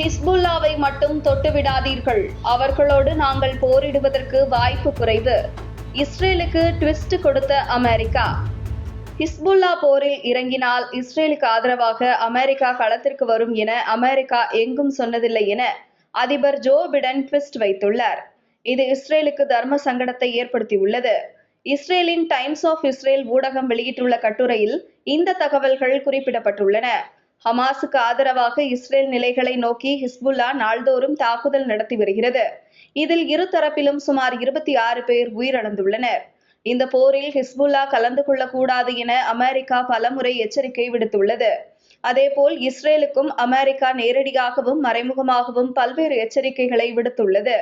ஹிஸ்புல்லாவை மட்டும் தொட்டுவிடாதீர்கள். அவர்களோடு நாங்கள் போரிடுவதற்கு வாய்ப்பு குறைவு. இஸ்ரேலுக்கு ட்விஸ்ட் கொடுத்த அமெரிக்கா. ஹிஸ்புல்லா போரில் இறங்கினால் இஸ்ரேலுக்கு ஆதரவாக அமெரிக்கா களத்திற்கு வரும் என அமெரிக்கா எங்கும் சொன்னதில்லை என அதிபர் ஜோ பிடன் ட்விஸ்ட் வைத்துள்ளார். இது இஸ்ரேலுக்கு தர்ம சங்கடத்தை ஏற்படுத்தியுள்ளது. இஸ்ரேலின் டைம்ஸ் ஆஃப் இஸ்ரேல் ஊடகம் வெளியிட்டுள்ள கட்டுரையில் இந்த தகவல்கள் குறிப்பிடப்பட்டுள்ளன. ஹமாஸுக்கு ஆதரவாக இஸ்ரேல் நிலைகளை நோக்கி ஹிஸ்புல்லா நாள்தோறும் தாக்குதல் நடத்தி வருகிறது. இதில் இரு தரப்பிலும் சுமார் இருபத்தி ஆறு பேர் உயிரிழந்துள்ளனர். இந்த போரில் ஹிஸ்புல்லா கலந்து கொள்ளக்கூடாது என அமெரிக்கா பலமுறை எச்சரிக்கை விடுத்துள்ளது. அதேபோல் இஸ்ரேலுக்கும் அமெரிக்கா நேரடியாகவும் மறைமுகமாகவும் பல்வேறு எச்சரிக்கைகளை விடுத்துள்ளது.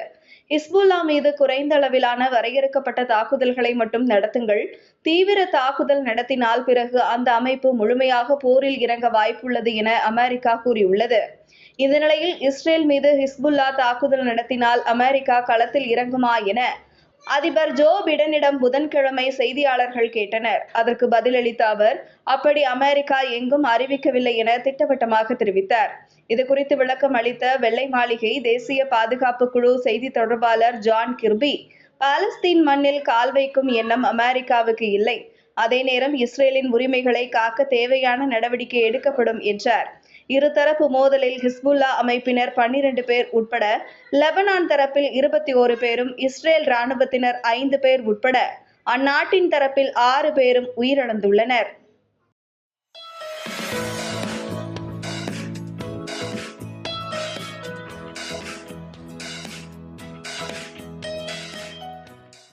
ஹிஸ்புல்லா மீது குறைந்த அளவிலான வரையறுக்கப்பட்ட தாக்குதல்களை மட்டும் நடத்துங்கள். தீவிர தாக்குதல் நடத்தினால் பிறகு அந்த அமைப்பு முழுமையாக போரில் இறங்க வாய்ப்புள்ளது என அமெரிக்கா கூறியுள்ளது. இந்த நிலையில் இஸ்ரேல் மீது ஹிஸ்புல்லா தாக்குதல் நடத்தினால் அமெரிக்கா களத்தில் இறங்குமா என அதிபர் ஜோ பிடனிடம் புதன்கிழமை செய்தியாளர்கள் கேட்டனர். அதற்கு பதிலளித்த அவர் அப்படி அமெரிக்கா எங்கும் அறிவிக்கவில்லை என திட்டவட்டமாக தெரிவித்தார். இது குறித்து விளக்கம் அளித்த வெள்ளை மாளிகை தேசிய பாதுகாப்பு குழு செய்தி தொடர்பாளர் ஜான் கிர்பி பாலஸ்தீன் மண்ணில் கால் வைக்கும் எண்ணம் அமெரிக்காவுக்கு இல்லை. அதே நேரம் இஸ்ரேலின் உரிமைகளை காக்க தேவையான நடவடிக்கை எடுக்கப்படும் என்றார். இருதரப்பு மோதலில் ஹிஸ்புல்லா அமைப்பினர் பன்னிரண்டு பேர் உட்பட லெபனான் தரப்பில் இருபத்தி ஓரு பேரும் இஸ்ரேல் ராணுவத்தினர் ஐந்து பேர் உட்பட அந்நாட்டின் தரப்பில் ஆறு பேரும் உயிரிழந்துள்ளனர்.